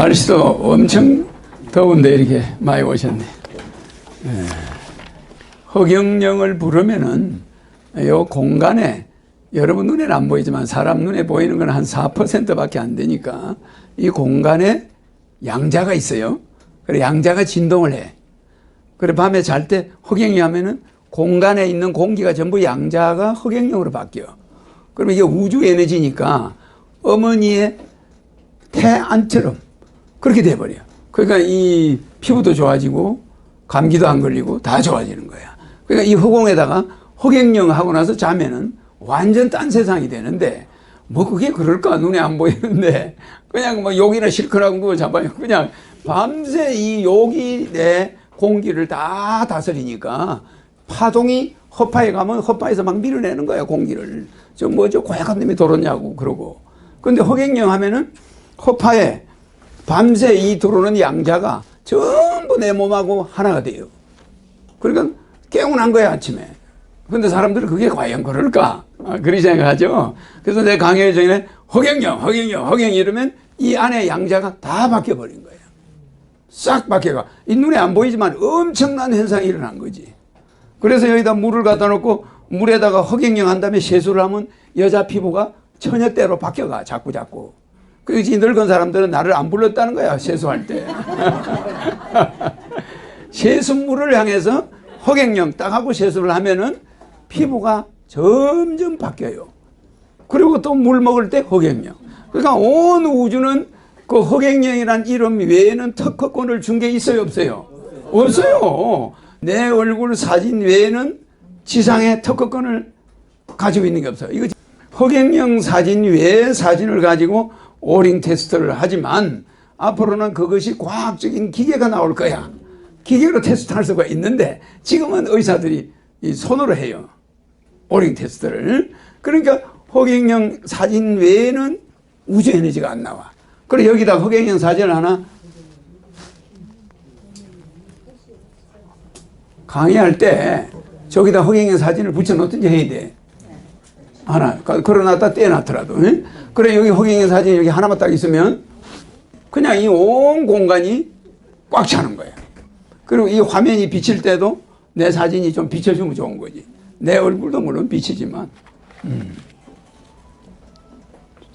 날씨도 엄청 더운데 이렇게 많이 오셨네. 예. 허경영을 부르면은 요 공간에 여러분 눈에는 안 보이지만 사람 눈에 보이는 건 한 4%밖에 안 되니까 이 공간에 양자가 있어요. 그래 양자가 진동을 해. 그래 밤에 잘 때 허경이 하면은 공간에 있는 공기가 전부 양자가 허경영으로 바뀌어. 그러면 이게 우주 에너지니까 어머니의 태안처럼 그렇게 돼버려. 그러니까 이 피부도 좋아지고 감기도 안 걸리고 다 좋아지는 거야. 그러니까 이 허공에다가 허경영 하고 나서 자면은 완전 딴 세상이 되는데 뭐 그게 그럴까 눈에 안 보이는데 그냥 뭐 욕이나 실컷하고 그거 잡아요. 그냥 밤새 이 욕이 내 공기를 다 다스리니까 파동이 허파에 가면 허파에서 막 밀어내는 거야 공기를. 저 뭐저 고약한 놈이 들었냐고 그러고. 근데 허경영 하면은 허파에 밤새 이 들어오는 양자가 전부 내 몸하고 하나가 돼요. 그러니까 깨어난 거야 아침에. 근데 사람들은 그게 과연 그럴까? 아, 그렇게 생각하죠. 그래서 내 강의 중에 허경영, 허경영, 허경 이러면 이 안에 양자가 다 바뀌어 버린 거예요. 싹 바뀌어가. 이 눈에 안 보이지만 엄청난 현상이 일어난 거지. 그래서 여기다 물을 갖다 놓고 물에다가 허경영 한 다음에 세수를 하면 여자 피부가 처녀대로 바뀌어가 자꾸 자꾸. 그래서 이 늙은 사람들은 나를 안 불렀다는 거야 세수할 때. 세수물을 향해서 허경영 딱 하고 세수를 하면은 피부가 점점 바뀌어요. 그리고 또 물 먹을 때 허경영. 그러니까 온 우주는 그 허경영이란 이름 외에는 특허권을 준 게 있어요, 없어요? 없어요. 내 얼굴 사진 외에는 지상에 특허권을 가지고 있는 게 없어요. 이거 허경영 사진 외의 사진을 가지고 오링 테스트를 하지만 앞으로는 그것이 과학적인 기계가 나올 거야. 기계로 테스트할 수가 있는데 지금은 의사들이 이 손으로 해요. 오링 테스트를. 그러니까 허경영 사진 외에는 우주 에너지가 안 나와. 그래 여기다 허경영 사진을 하나 강의할 때 저기다 허경영 사진을 붙여놓든지 해야 돼. 하나. 걸어놨다 떼어놨더라도. 응? 그래 여기 허경영 사진이 여기 하나만 딱 있으면 그냥 이 온 공간이 꽉 차는 거야. 그리고 이 화면이 비칠 때도 내 사진이 좀 비춰주면 좋은 거지. 내 얼굴도 물론 비치지만. 음.